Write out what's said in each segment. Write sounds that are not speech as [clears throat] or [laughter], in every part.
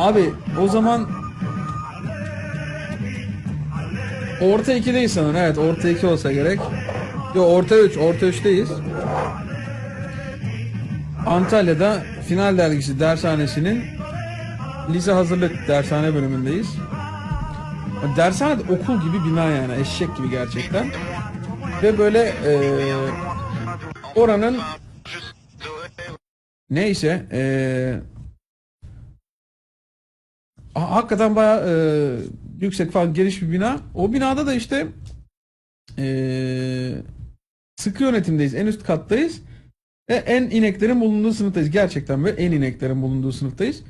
Abi o zaman Orta 2'deyiz sanırım. Evet orta 2 olsa gerek. Yo orta 3. Orta 3'teyiz. Antalya'da final dergisi dershanesinin lise hazırlık dershane bölümündeyiz. Dershane de okul gibi bina yani eşek gibi gerçekten. Ve böyle eee, oranın neyse eee hakikaten bayağı eee, yüksek falan geniş bir bina. O binada da işte eee sıkı yönetimdeyiz. En üst kattayız. Ve en ineklerin bulunduğu sınıftayız. Gerçekten böyle en ineklerin bulunduğu sınıftayız.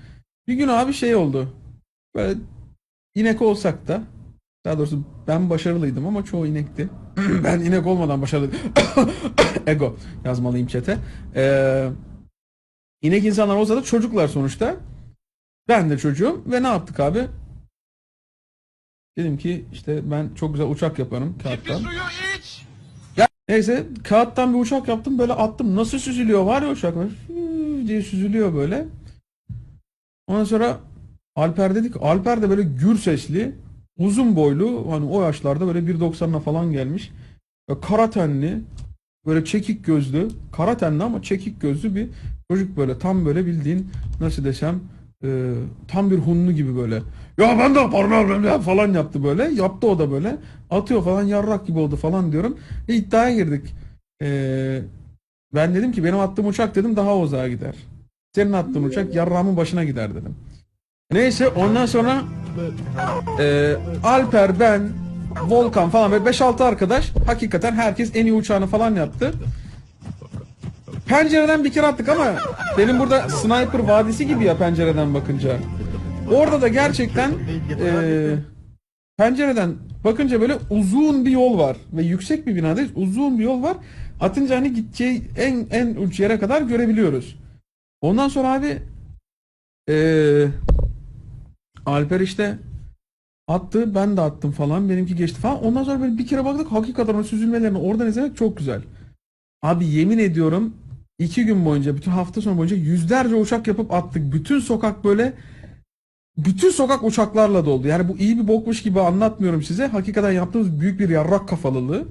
Bir gün abi şey oldu. Böyle inek olsak da daha doğrusu ben başarılıydım ama çoğu inekti. [clears throat] ben inek olmadan başarılıydım. [coughs] Ego yazmalıyım çete. Ee, inek insanlar olsa da çocuklar sonuçta. Ben de çocuğum ve ne yaptık abi? Dedim ki işte ben çok güzel uçak yaparım kağıttan. Ya, neyse kağıttan bir uçak yaptım böyle attım. Nasıl süzülüyor var ya uçak böyle diye süzülüyor böyle. Ondan sonra Alper dedik. Alper de böyle gür sesli, uzun boylu, hani o yaşlarda böyle 1.90'a falan gelmiş. Ve kara tenli, böyle çekik gözlü, kara tenli ama çekik gözlü bir çocuk böyle tam böyle bildiğin nasıl desem e, tam bir hunlu gibi böyle. Ya ben de yaparım ya, falan yaptı böyle. Yaptı o da böyle. Atıyor falan yarrak gibi oldu falan diyorum. E, iddiaya girdik. E, ben dedim ki benim attığım uçak dedim daha uzağa gider. Senin attığın uçak yarrağımın başına gider dedim. Neyse ondan sonra e, Alper, ben, Volkan falan böyle 5-6 arkadaş hakikaten herkes en iyi uçağını falan yaptı. Pencereden bir kere attık ama benim burada Sniper Vadisi gibi ya pencereden bakınca. Orada da gerçekten e, pencereden bakınca böyle uzun bir yol var ve yüksek bir binadayız. Uzun bir yol var. Atınca hani gideceği en en uç yere kadar görebiliyoruz. Ondan sonra abi eee Alper işte attı ben de attım falan benimki geçti falan. Ondan sonra böyle bir kere baktık hakikaten o süzülmelerini oradan izlemek çok güzel. Abi yemin ediyorum iki gün boyunca bütün hafta sonu boyunca yüzlerce uçak yapıp attık. Bütün sokak böyle bütün sokak uçaklarla doldu. Yani bu iyi bir bokmuş gibi anlatmıyorum size. Hakikaten yaptığımız büyük bir yarrak kafalılığı.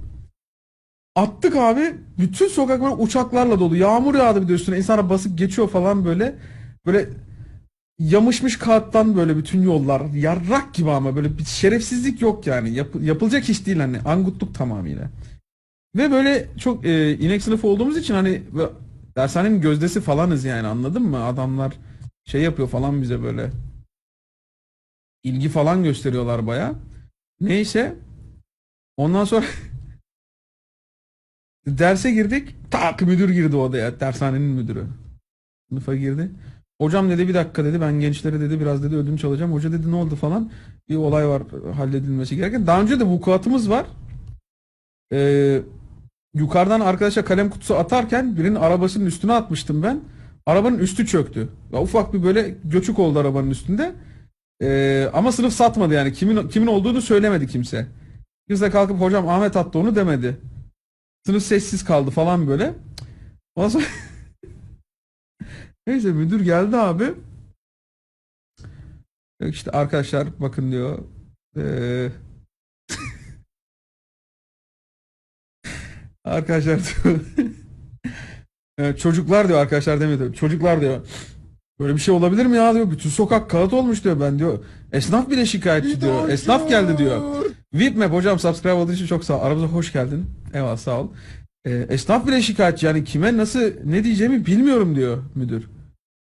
Attık abi. Bütün sokak böyle uçaklarla dolu. Yağmur yağdı bir de üstüne. İnsanlar basıp geçiyor falan böyle. Böyle yamışmış kağıttan böyle bütün yollar. Yarrak gibi ama böyle bir şerefsizlik yok yani. Yap- yapılacak iş değil hani. Angutluk tamamıyla. Ve böyle çok e, inek sınıfı olduğumuz için hani dershanenin gözdesi falanız yani anladın mı? Adamlar şey yapıyor falan bize böyle. ilgi falan gösteriyorlar baya. Neyse. Ondan sonra [laughs] derse girdik. Tak müdür girdi odaya. Dershanenin müdürü. Sınıfa girdi. Hocam dedi bir dakika dedi ben gençlere dedi biraz dedi ödünç alacağım. Hoca dedi ne oldu falan. Bir olay var halledilmesi gereken. Daha önce de vukuatımız var. Ee, yukarıdan arkadaşa kalem kutusu atarken birinin arabasının üstüne atmıştım ben. Arabanın üstü çöktü. Ya ufak bir böyle göçük oldu arabanın üstünde. Ee, ama sınıf satmadı yani. Kimin kimin olduğunu söylemedi kimse. Biz de kalkıp hocam Ahmet attı onu demedi. Sınıf sessiz kaldı falan böyle. Ondan sonra [laughs] Neyse müdür geldi abi. İşte arkadaşlar bakın diyor. Ee, [laughs] arkadaşlar [laughs] çocuklar diyor arkadaşlar demiyor. Çocuklar diyor. Böyle bir şey olabilir mi ya diyor. Bütün sokak kağıt olmuş diyor ben diyor. Esnaf bile şikayetçi diyor. Esnaf geldi diyor. VIPMAP hocam subscribe olduğu için çok sağ ol. Aramıza hoş geldin. Eyvallah sağ ol. Ee, esnaf bile şikayetçi yani kime nasıl ne diyeceğimi bilmiyorum diyor müdür.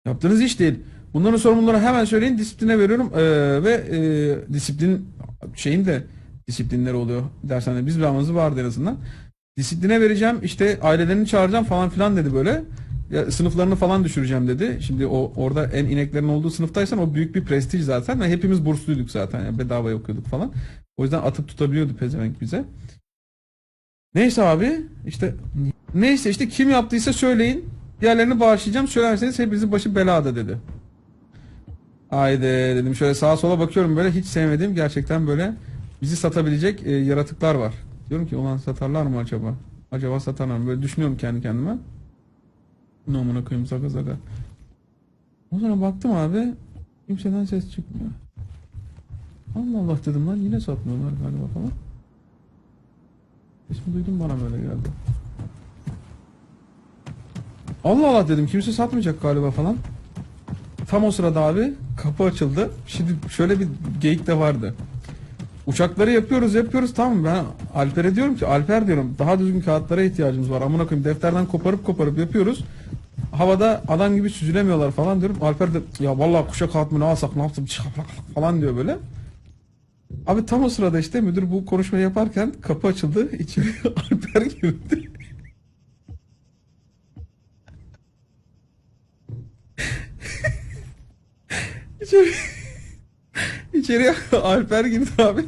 Yaptığınız iş değil. Bunların sorumluları hemen söyleyin disipline veriyorum Ee, ve e, disiplin şeyin de disiplinleri oluyor dershane. Biz zamanımız vardı en azından. Disipline vereceğim işte ailelerini çağıracağım falan filan dedi böyle. Ya, sınıflarını falan düşüreceğim dedi. Şimdi o orada en ineklerin olduğu sınıftaysan o büyük bir prestij zaten ve hepimiz bursluyduk zaten yani bedava okuyorduk falan. O yüzden atıp tutabiliyordu pezevenk bize. Neyse abi işte neyse işte kim yaptıysa söyleyin. Diğerlerini bağışlayacağım. Söylerseniz hepinizin başı belada dedi. Haydi dedim şöyle sağa sola bakıyorum böyle hiç sevmediğim gerçekten böyle bizi satabilecek e, yaratıklar var. Diyorum ki ulan satarlar mı acaba? Acaba satarlar mı? Böyle düşünüyorum kendi kendime. Ne amına koyayım zaga zaga. O sonra baktım abi Kimseden ses çıkmıyor. Allah Allah dedim lan yine satmıyorlar galiba falan. İsmi duydum bana böyle geldi. Allah Allah dedim kimse satmayacak galiba falan. Tam o sırada abi kapı açıldı. Şimdi şöyle bir geyik de vardı. Uçakları yapıyoruz yapıyoruz tamam ben Alper'e diyorum ki Alper diyorum daha düzgün kağıtlara ihtiyacımız var. Amına koyayım defterden koparıp koparıp yapıyoruz. Havada adam gibi süzülemiyorlar falan diyorum. Alper de ya vallahi kuşa kağıt mı ne alsak ne yaptım falan diyor böyle. Abi tam o sırada işte müdür bu konuşmayı yaparken kapı açıldı. İçeri [laughs] Alper girdi. [laughs] İçeri, içeriye [laughs] Alper girdi abi.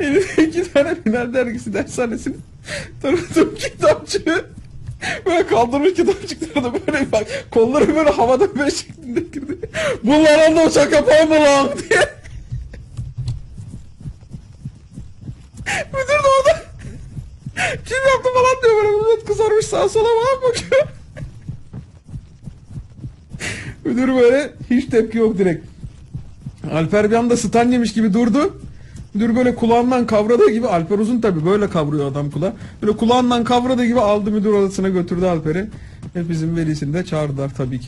[laughs] Elinde iki tane final dergisi dershanesinin [laughs] tanıtım kitapçığı. Böyle kaldırmış kitapçıkları da böyle bak kolları böyle havada böyle şeklinde girdi. Bunlar anda uçak yapar mı lan diye. Müdür de orada. Kim yaptı falan diyor böyle millet kızarmış sağa sola falan bakıyor. Müdür böyle hiç tepki yok direkt. Alper bir anda stan yemiş gibi durdu. Müdür böyle kulağından kavradığı gibi Alper uzun tabi böyle kavruyor adam kulağı. Böyle kulağından kavradığı gibi aldı müdür odasına götürdü Alper'i. Hepimizin velisini de çağırdılar tabii ki.